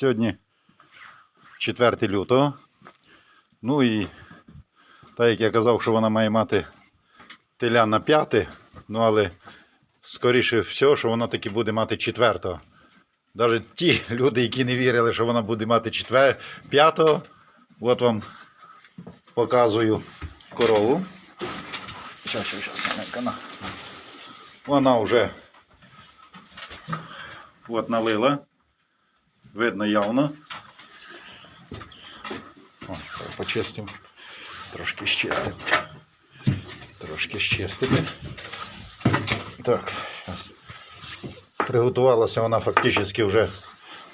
Сьогодні 4 лютого. Ну і так як я казав, що вона має мати теля на 5, ну але скоріше всього, що вона таки буде мати 4. Навіть ті люди, які не вірили, що вона буде мати 4, 5, от вам показую корову. Щас, щас, маленька. Вона вже от налила. Видно явно. О, почистимо. Трошки щистимо. Трошки щистимо. Так. Приготувалася вона фактично вже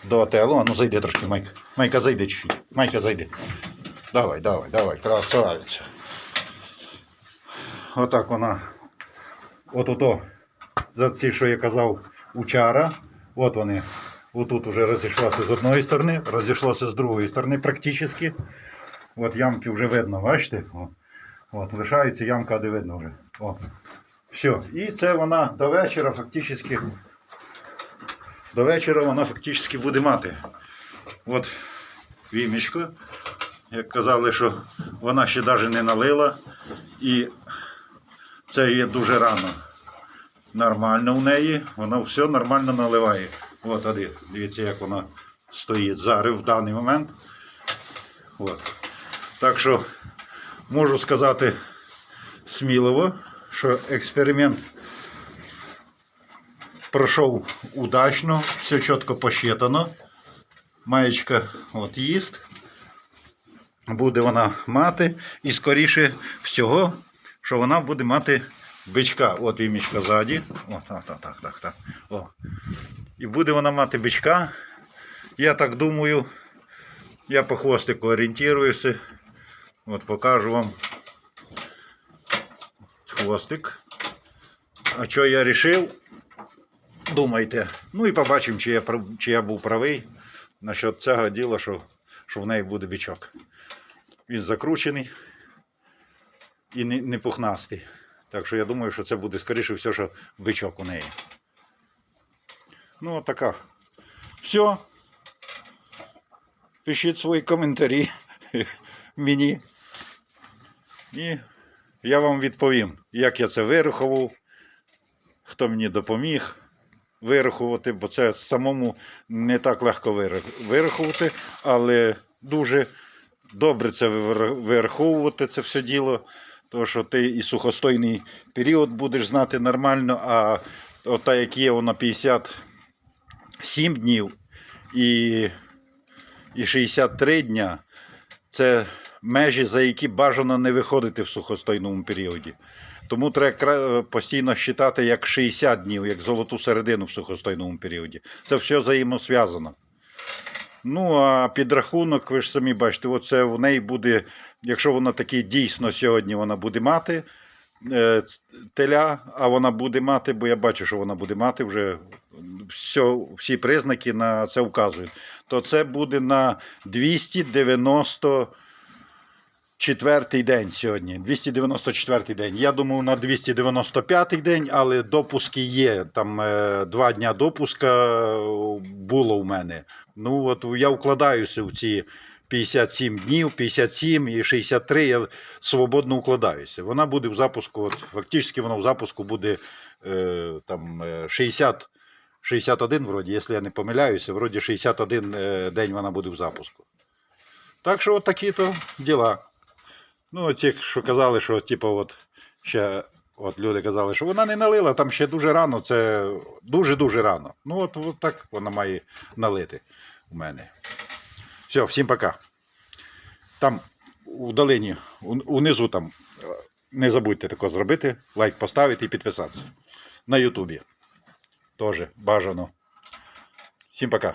до отелу. А ну зайди трошки, Майка. Майка, зайди. Майка, зайди. Давай, давай, давай, красавиця. Отак вона. От ото. За ці, що я казав, учара. От вони. Отут вже розійшлося з одної сторони, розійшлося з другої сторони практично. От ямки вже видно, бачите? О. От, лишається ямка, де видно вже. О. Все. І це вона до вечора фактично. До вечора вона фактично буде мати. От вімічко. Як казали, що вона ще навіть не налила. І це є дуже рано. Нормально в неї, вона все нормально наливає. От, один. Дивіться, як вона стоїть зараз в даний момент. От. Так що можу сказати сміливо, що експеримент пройшов удачно, все чітко посчитано. Маєчка от їсть. Буде вона мати, і скоріше всього, що вона буде мати бичка. От імічка ззаді. О, так, так, так, так, так. О. І буде вона мати бичка. Я так думаю, я по хвостику орієнтуюся. От покажу вам хвостик. А що я вирішив? Думайте. Ну і побачимо, чи я, чи я був правий насчет цього діла, що, що в неї буде бичок. Він закручений і не, не пухнастий. Так що я думаю, що це буде скоріше все, що бичок у неї. Ну, от така. Все. Пишіть свої коментарі мені. І я вам відповім, як я це вирахував, хто мені допоміг вирахувати, бо це самому не так легко вирахувати, але дуже добре це вир- вираховувати це все діло. Тому що ти і сухостойний період будеш знати нормально, а ота, як є воно 57 днів і, і 63 дня, це межі, за які бажано не виходити в сухостойному періоді. Тому треба постійно вважати як 60 днів, як золоту середину в сухостойному періоді. Це все взаємосв'язано. Ну, а підрахунок, ви ж самі бачите, оце в неї буде, якщо вона таки дійсно сьогодні вона буде мати е, теля, а вона буде мати, бо я бачу, що вона буде мати вже все, всі признаки на це вказують, то це буде на 290 четвертий день сьогодні. 294 день. Я думав на 295 день, але допуски є. Там е, два дня допуска е, було у мене. Ну от я вкладаюся в ці 57 днів, 57 і 63 я свободно укладаюся. Вона буде в запуску, от фактично вона в запуску буде е, там е, 60. 61 вроді, якщо я не помиляюся, вроді 61 е, день вона буде в запуску. Так що от такі то діла. Ну, ці, що казали, що типу, от ще от люди казали, що вона не налила, там ще дуже рано, це дуже-дуже рано. Ну, от, от так вона має налити у мене. Все, всім пока. Там у долині, унизу там, е, не забудьте тако зробити, лайк поставити і підписатися. На Ютубі. Теж бажано. Всім пока.